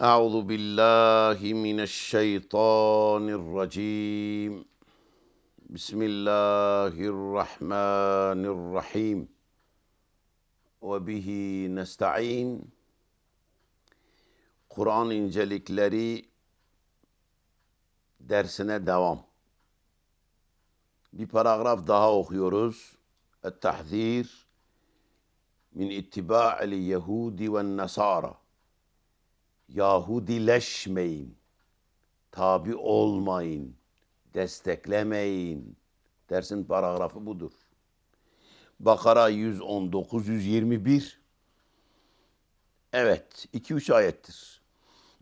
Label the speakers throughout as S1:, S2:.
S1: أعوذ بالله من الشيطان الرجيم بسم الله الرحمن الرحيم وبه نستعين Kur'an incelikleri dersine devam. Bir paragraf daha okuyoruz. Et-tahzir min ittiba'il yehudi ve nasara. Yahudileşmeyin. Tabi olmayın. Desteklemeyin. Dersin paragrafı budur. Bakara 119 121. Evet, 2-3 ayettir.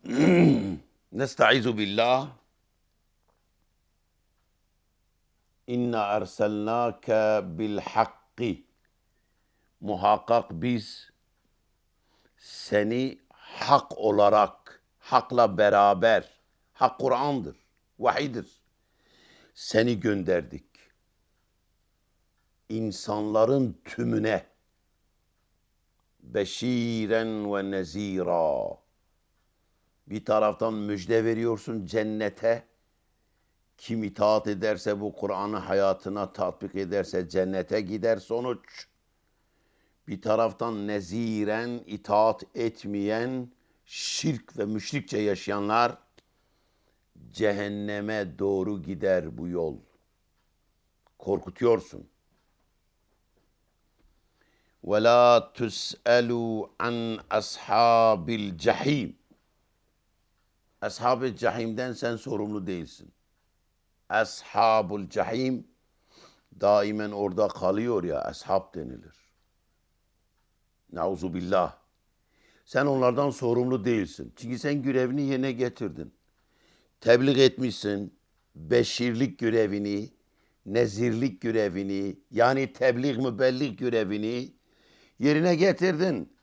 S1: Nestaizu billah. İnna erselnâke bil hakki. Muhakkak biz seni hak olarak, hakla beraber, hak Kur'an'dır, vahidir. Seni gönderdik. İnsanların tümüne beşiren ve nezira. Bir taraftan müjde veriyorsun cennete. Kim itaat ederse bu Kur'an'ı hayatına tatbik ederse cennete gider sonuç bir taraftan neziren, itaat etmeyen, şirk ve müşrikçe yaşayanlar cehenneme doğru gider bu yol. Korkutuyorsun. Ve la tus'elu an ashabil cahim. Ashab-ı cahimden sen sorumlu değilsin. Ashabul cahim daimen orada kalıyor ya ashab denilir. Nauzu billah. Sen onlardan sorumlu değilsin. Çünkü sen görevini yerine getirdin. Tebliğ etmişsin. Beşirlik görevini, nezirlik görevini, yani tebliğ mübellik görevini yerine getirdin.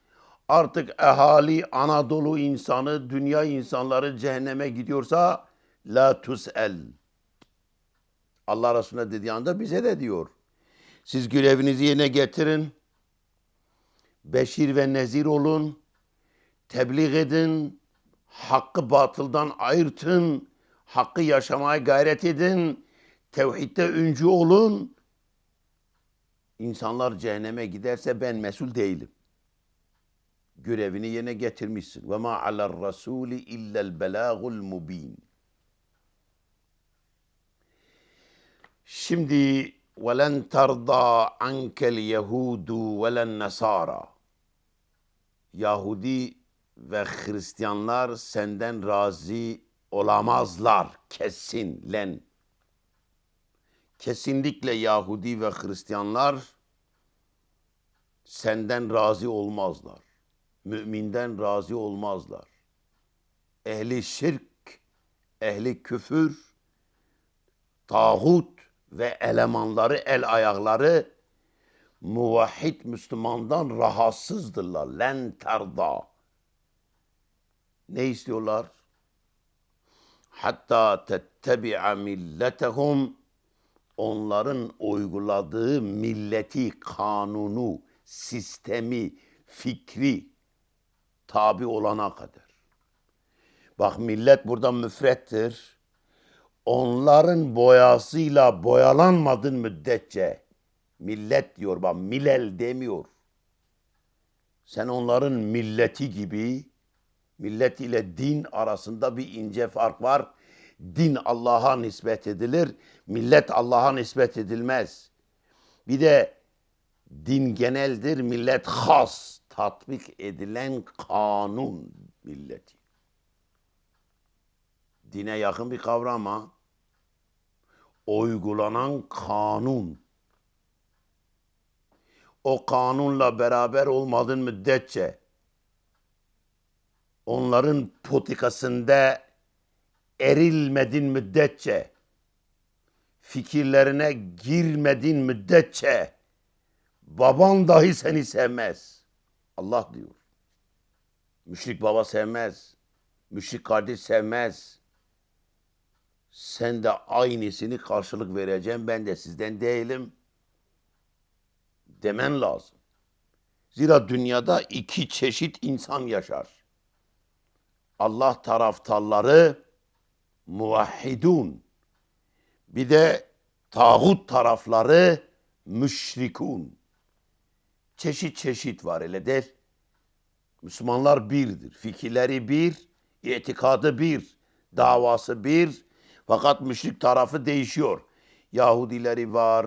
S1: Artık ehali, Anadolu insanı, dünya insanları cehenneme gidiyorsa la tus'el. Allah Resulüne dediği anda bize de diyor. Siz görevinizi yerine getirin Beşir ve nezir olun. Tebliğ edin. Hakkı batıldan ayırtın. Hakkı yaşamaya gayret edin. Tevhidde öncü olun. İnsanlar cehenneme giderse ben mesul değilim. Görevini yerine getirmişsin. Ve ma alel rasuli illel belagul mubin. Şimdi وَلَنْ تَرْضَى عَنْكَ الْيَهُودُ وَلَا النَّصَارَى Yahudi ve Hristiyanlar senden razı olamazlar kesinlen. Kesinlikle Yahudi ve Hristiyanlar senden razı olmazlar. Müminden razı olmazlar. Ehli şirk, ehli küfür, tağut ve elemanları, el ayakları muvahhid Müslümandan rahatsızdırlar. Len terda. Ne istiyorlar? Hatta tettebi'a milletehum onların uyguladığı milleti, kanunu, sistemi, fikri tabi olana kadar. Bak millet burada müfrettir onların boyasıyla boyalanmadın müddetçe millet diyor bak milel demiyor. Sen onların milleti gibi millet ile din arasında bir ince fark var. Din Allah'a nispet edilir, millet Allah'a nispet edilmez. Bir de din geneldir, millet has, tatbik edilen kanun milleti dine yakın bir kavram ama uygulanan kanun. O kanunla beraber olmadığın müddetçe onların potikasında erilmedin müddetçe fikirlerine girmedin müddetçe baban dahi seni sevmez. Allah diyor. Müşrik baba sevmez. Müşrik kardeş sevmez sen de aynısını karşılık vereceğim. Ben de sizden değilim. Demen lazım. Zira dünyada iki çeşit insan yaşar. Allah taraftarları muvahhidun. Bir de tağut tarafları müşrikun. Çeşit çeşit var öyle değil. Müslümanlar birdir. Fikirleri bir, itikadı bir, davası bir. Fakat müşrik tarafı değişiyor. Yahudileri var,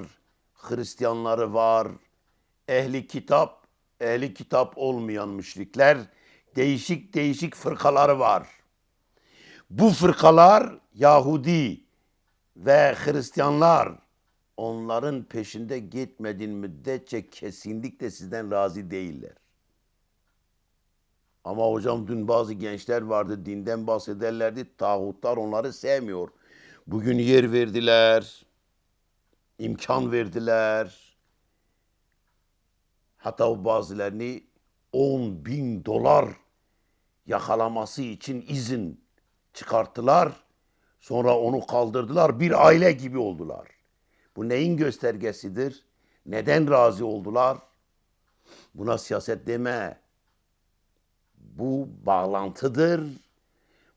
S1: Hristiyanları var, ehli kitap, ehli kitap olmayan müşrikler, değişik değişik fırkaları var. Bu fırkalar Yahudi ve Hristiyanlar onların peşinde gitmediğin müddetçe kesinlikle sizden razı değiller. Ama hocam dün bazı gençler vardı dinden bahsederlerdi. Tağutlar onları sevmiyor. Bugün yer verdiler. imkan verdiler. Hatta bazılarını 10 bin dolar yakalaması için izin çıkarttılar. Sonra onu kaldırdılar. Bir aile gibi oldular. Bu neyin göstergesidir? Neden razı oldular? Buna siyaset deme. Bu bağlantıdır.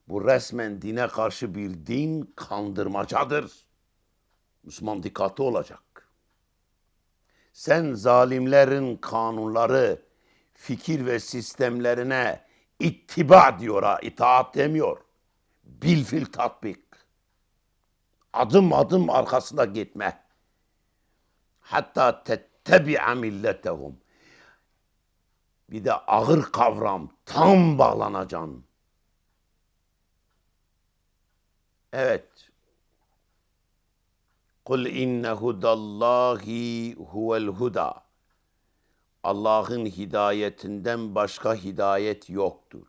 S1: Bu resmen dine karşı bir din kandırmacadır. Müslüman dikkatli olacak. Sen zalimlerin kanunları, fikir ve sistemlerine ittiba diyor ha, itaat demiyor. Bilfil tatbik. Adım adım arkasında gitme. Hatta tettebi'a milletehum. Bir de ağır kavram, tam bağlanacaksın. Evet. Kul inne hudallahi huvel huda. Allah'ın hidayetinden başka hidayet yoktur.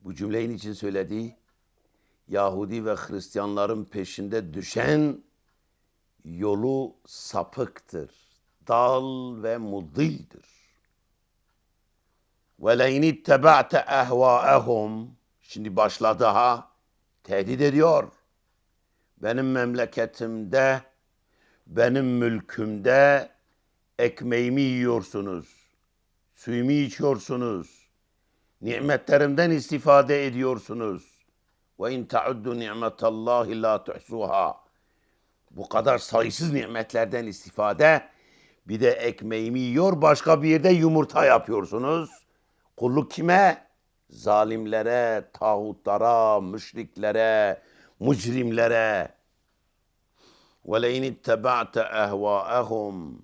S1: Bu cümleyi için söyledi? Yahudi ve Hristiyanların peşinde düşen yolu sapıktır. Dal ve mudildir. Ve leyn ittaba'te ehvaehum Şimdi başladı ha. Tehdit ediyor. Benim memleketimde, benim mülkümde ekmeğimi yiyorsunuz. Suyumu içiyorsunuz. Nimetlerimden istifade ediyorsunuz. Ve in ta'uddu ni'metallahi la tuhsuha. Bu kadar sayısız nimetlerden istifade bir de ekmeğimi yiyor başka bir yerde yumurta yapıyorsunuz. Kulluk kime? Zalimlere, tağutlara, müşriklere, mücrimlere. وَلَيْنِ اتَّبَعْتَ اَهْوَاءَهُمْ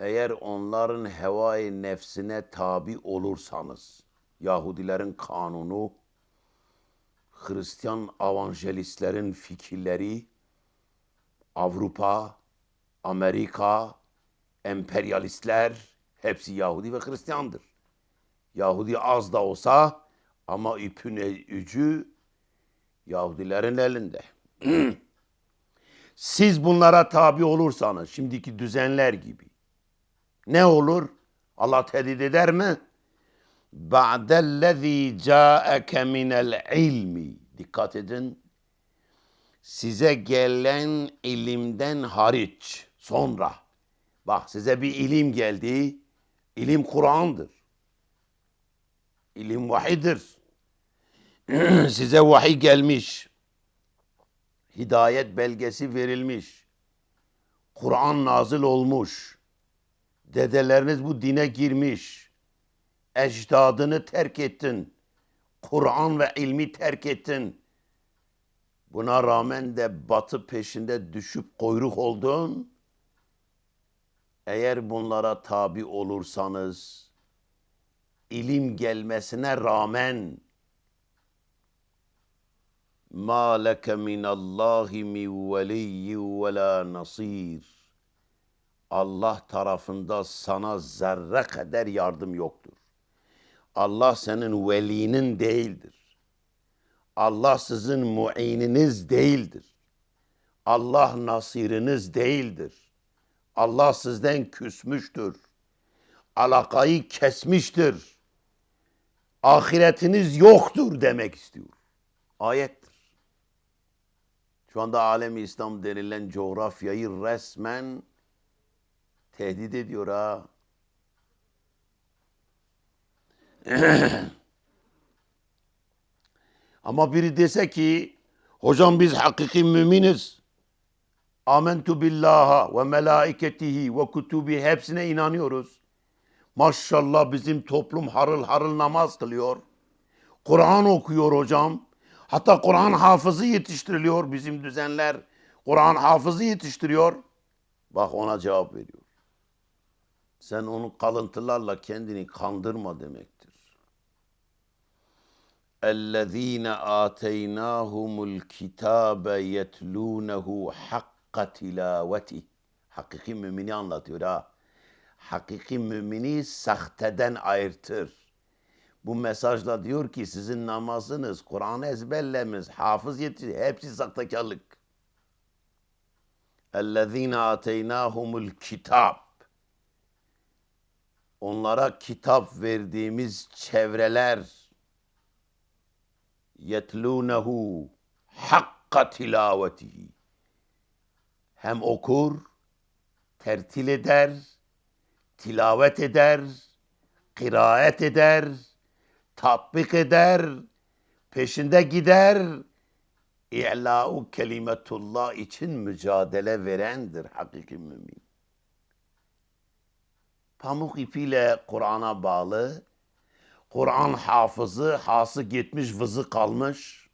S1: Eğer onların hevai nefsine tabi olursanız, Yahudilerin kanunu, Hristiyan evangelistlerin fikirleri, Avrupa, Amerika, emperyalistler hepsi Yahudi ve Hristiyandır. Yahudi az da olsa ama ipün ucu Yahudilerin elinde. Siz bunlara tabi olursanız şimdiki düzenler gibi ne olur? Allah tehdit eder mi? Ba'dellezî câeke minel ilmi. Dikkat edin. Size gelen ilimden hariç sonra. Bak size bir ilim geldi. İlim Kur'an'dır. İlim vahidir. size vahiy gelmiş. Hidayet belgesi verilmiş. Kur'an nazil olmuş. Dedeleriniz bu dine girmiş. Ecdadını terk ettin. Kur'an ve ilmi terk ettin. Buna rağmen de batı peşinde düşüp kuyruk oldun. Eğer bunlara tabi olursanız, ilim gelmesine rağmen ma leke minallahi min veliyyi ve la nasir. Allah tarafında sana zerre kadar yardım yoktur. Allah senin velinin değildir. Allah sizin muininiz değildir. Allah nasiriniz değildir. Allah sizden küsmüştür. Alakayı kesmiştir. Ahiretiniz yoktur demek istiyor. Ayettir. Şu anda alemi İslam denilen coğrafyayı resmen tehdit ediyor ha. Ama biri dese ki hocam biz hakiki müminiz. Amentu billaha ve melaiketihi ve kutubi hepsine inanıyoruz. Maşallah bizim toplum harıl harıl namaz kılıyor. Kur'an okuyor hocam. Hatta Kur'an hafızı yetiştiriliyor bizim düzenler. Kur'an hafızı yetiştiriyor. Bak ona cevap veriyor. Sen onu kalıntılarla kendini kandırma demektir. اَلَّذ۪ينَ آتَيْنَاهُمُ الْكِتَابَ يَتْلُونَهُ حَقَّ تِلَاوَتِهِ Hakiki mümini anlatıyor ha. Hakiki mümini sahteden ayırtır. Bu mesajla diyor ki sizin namazınız, Kur'an ezberlemiz, hafız yetiş, hepsi sahtekarlık. اَلَّذ۪ينَ آتَيْنَاهُمُ الْكِتَابِ Onlara kitap verdiğimiz çevreler yetlunehu hakka tilavetihi hem okur, tertil eder, tilavet eder, kıraat eder, tatbik eder, peşinde gider, i'la'u kelimetullah için mücadele verendir hakiki mümin. Pamuk ipiyle Kur'an'a bağlı, Kur'an hafızı, hası gitmiş, vızı kalmış.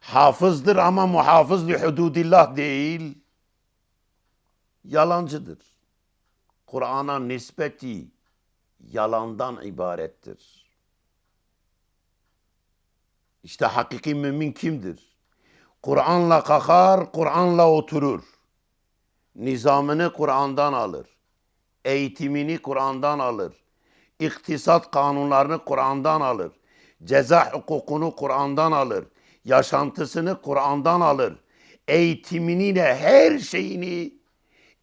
S1: Hafızdır ama muhafız li hududillah değil. Yalancıdır. Kur'an'a nispeti yalandan ibarettir. İşte hakiki mümin kimdir? Kur'an'la kalkar, Kur'an'la oturur. Nizamını Kur'an'dan alır. Eğitimini Kur'an'dan alır. İktisat kanunlarını Kur'an'dan alır. Ceza hukukunu Kur'an'dan alır. Yaşantısını Kur'an'dan alır. Eğitimini de her şeyini,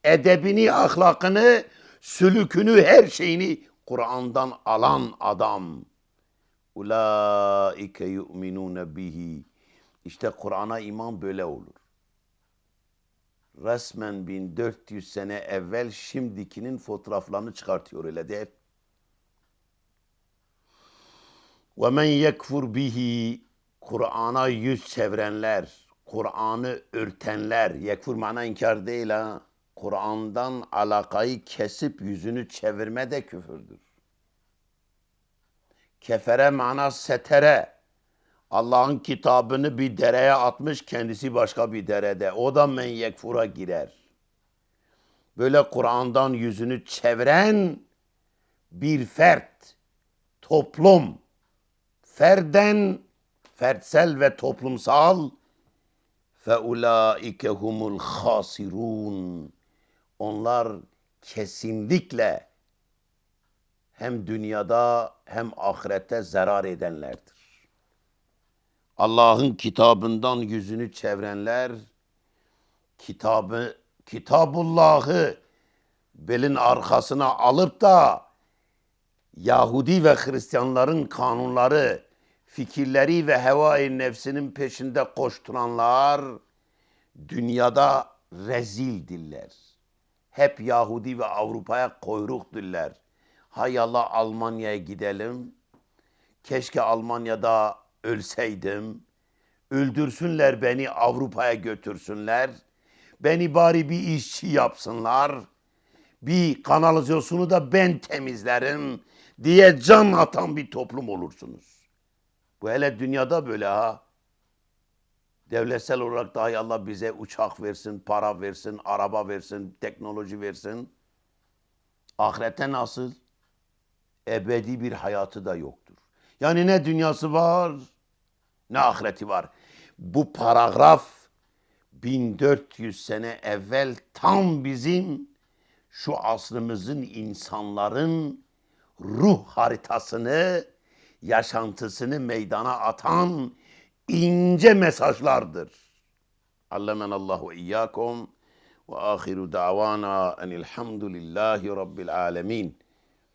S1: edebini, ahlakını, sülükünü, her şeyini Kur'an'dan alan adam. Ulaike yu'minune bihi. İşte Kur'an'a iman böyle olur. Resmen 1400 sene evvel şimdikinin fotoğraflarını çıkartıyor öyle değil. Ve men yekfur bihi Kur'an'a yüz çevirenler, Kur'an'ı örtenler, yekfur mana inkar değil ha. Kur'an'dan alakayı kesip yüzünü çevirme de küfürdür. Kefere mana setere. Allah'ın kitabını bir dereye atmış, kendisi başka bir derede. O da men yekfura girer. Böyle Kur'an'dan yüzünü çeviren bir fert, toplum, ferden, fertsel ve toplumsal fe ulaike humul hasirun. Onlar kesinlikle hem dünyada hem ahirette zarar edenlerdir. Allah'ın kitabından yüzünü çevirenler kitabı Kitabullah'ı belin arkasına alıp da Yahudi ve Hristiyanların kanunları, fikirleri ve hevai nefsinin peşinde koşturanlar dünyada rezil diller. Hep Yahudi ve Avrupa'ya kuyruk diller. Hay Allah Almanya'ya gidelim. Keşke Almanya'da ölseydim. Öldürsünler beni Avrupa'ya götürsünler. Beni bari bir işçi yapsınlar. Bir kanalizasyonu da ben temizlerim diye can atan bir toplum olursunuz. Bu hele dünyada böyle ha. Devletsel olarak dahi Allah bize uçak versin, para versin, araba versin, teknoloji versin. Ahirette nasıl? Ebedi bir hayatı da yoktur. Yani ne dünyası var, ne ahireti var. Bu paragraf 1400 sene evvel tam bizim şu asrımızın insanların ruh haritasını, yaşantısını meydana atan ince mesajlardır. Allemen Allah ve iyyakum ve ahiru davana enilhamdülillahi rabbil alemin.